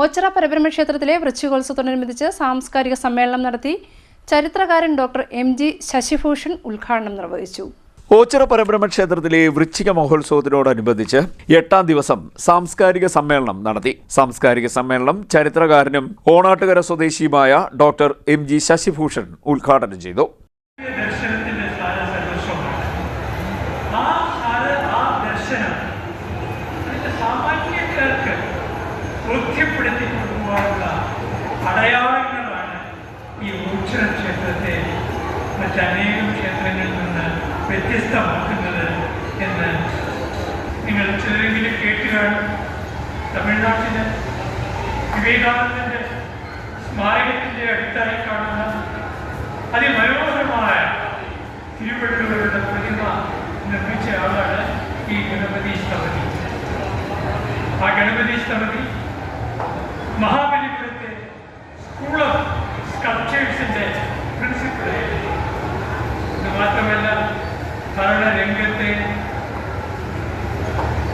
ഓച്ചിറ പരബ്രഹ്മ ക്ഷേത്രത്തിലെ വൃശ്ചികോത്സവത്തോടനുബന്ധിച്ച് സാംസ്കാരിക സമ്മേളനം നടത്തി ചരിത്രകാരൻ ഡോക്ടർ എം ജി ശശിഭൂഷൺ ഉദ്ഘാടനം നിർവഹിച്ചു. ഓച്ചിറ പരബ്രഹ്മ ക്ഷേത്രത്തിലെ വൃശ്ചിക മഹോത്സവത്തിനോടനുബന്ധിച്ച് എട്ടാം ദിവസം സാംസ്കാരിക സമ്മേളനം നടത്തി. സാംസ്കാരിക സമ്മേളനം ചരിത്രകാരനും ഓണാട്ടുകര സ്വദേശിയുമായ ഡോക്ടർ എം ജി ശശിഭൂഷൺ ഉദ്ഘാടനം ചെയ്തു. സാമാന്യക്കാർക്ക് ബോധ്യപ്പെടുത്തി കൊണ്ടുപോകാനുള്ള അടയാളങ്ങളാണ് ഈ ഊക്ഷണ ക്ഷേത്രത്തെ മറ്റനേകം ക്ഷേത്രങ്ങളിൽ നിന്ന് വ്യത്യസ്തമാക്കുന്നത് എന്ന് നിങ്ങൾ ചിലരെങ്കിലും കേട്ട് കാണും. തമിഴ്നാട്ടിലെ വിവേകാനന്ദന്റെ സ്മാരകത്തിന്റെ അടുത്തായി കാണുന്ന അതിമനോഹരമായ തിരുവള്ളുവരുടെ പ്രതിമ നിർമ്മിച്ച ആളാണ് ഈ ഗണപതി സ്ഥപതി ആ ഗണപതി സ്ഥപതി മഹാബലിപുരത്തെ സ്കൂൾ ഓഫ് സ്കൾപ്ചേഴ്സിന്റെ പ്രിൻസിപ്പളായിരുന്നു ഇത് മാത്രമല്ല ഭരണരംഗത്തെ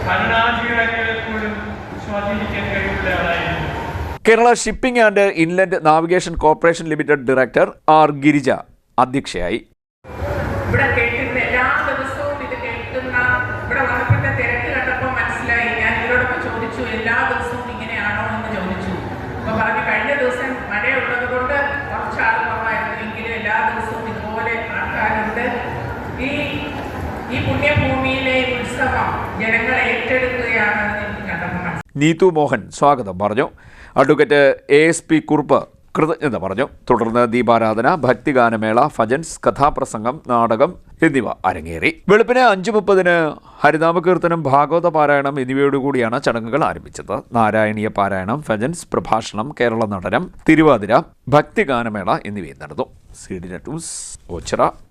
ഭരണാധികാരികളെ പോലും സ്വാധീനിക്കാൻ കഴിവുള്ള ആളായിരുന്നു. Kerala shipping and inland navigation corporation limited director R Girija അധ്യക്ഷയായി. ഇവിടെ കേൾക്കുന്ന എല്ലാ ദിവസവും ഇത് കേൾക്കുന്ന ഇവിടെ വന്നപ്പോഴത്തെ തിരക്ക് കണ്ടപ്പോൾ മനസ്സിലായി. ഞാൻ ഇവരോടൊപ്പം ചോദിച്ചു എല്ലാ ദിവസവും അപ്പോൾ പറഞ്ഞു കഴിഞ്ഞ ദിവസം മഴയുള്ളത് കൊണ്ട് കുറച്ച് ആൾ കുറവായിരുന്നു എങ്കിലും എല്ലാ ദിവസവും ഇതുപോലെ ആൾക്കാരുണ്ട്. ഈ ഈ പുണ്യഭൂമിയിലെ ഉത്സവം ജനങ്ങൾ ഏറ്റെടുക്കുകയാണെന്ന് എനിക്ക് കണ്ടപ്പോൾ നീതു മോഹൻ സ്വാഗതം പറഞ്ഞു. Advocate A S P Kurup കൃതജ്ഞത പറഞ്ഞു. തുടർന്ന് ദീപാരാധന ഭക്തിഗാനമേള ഭജൻസ് കഥാപ്രസംഗം നാടകം എന്നിവ അരങ്ങേറി. വെളുപ്പിന് അഞ്ചു മുപ്പതിന് ഹരിനാമകീർത്തനം ഭാഗവത പാരായണം എന്നിവയോടുകൂടിയാണ് ചടങ്ങുകൾ ആരംഭിച്ചത്. നാരായണീയ പാരായണം ഫെജൻസ് പ്രഭാഷണം കേരള നടനം തിരുവാതിര ഭക്തിഗാനമേള എന്നിവയും നടന്നു. C D news Oachira.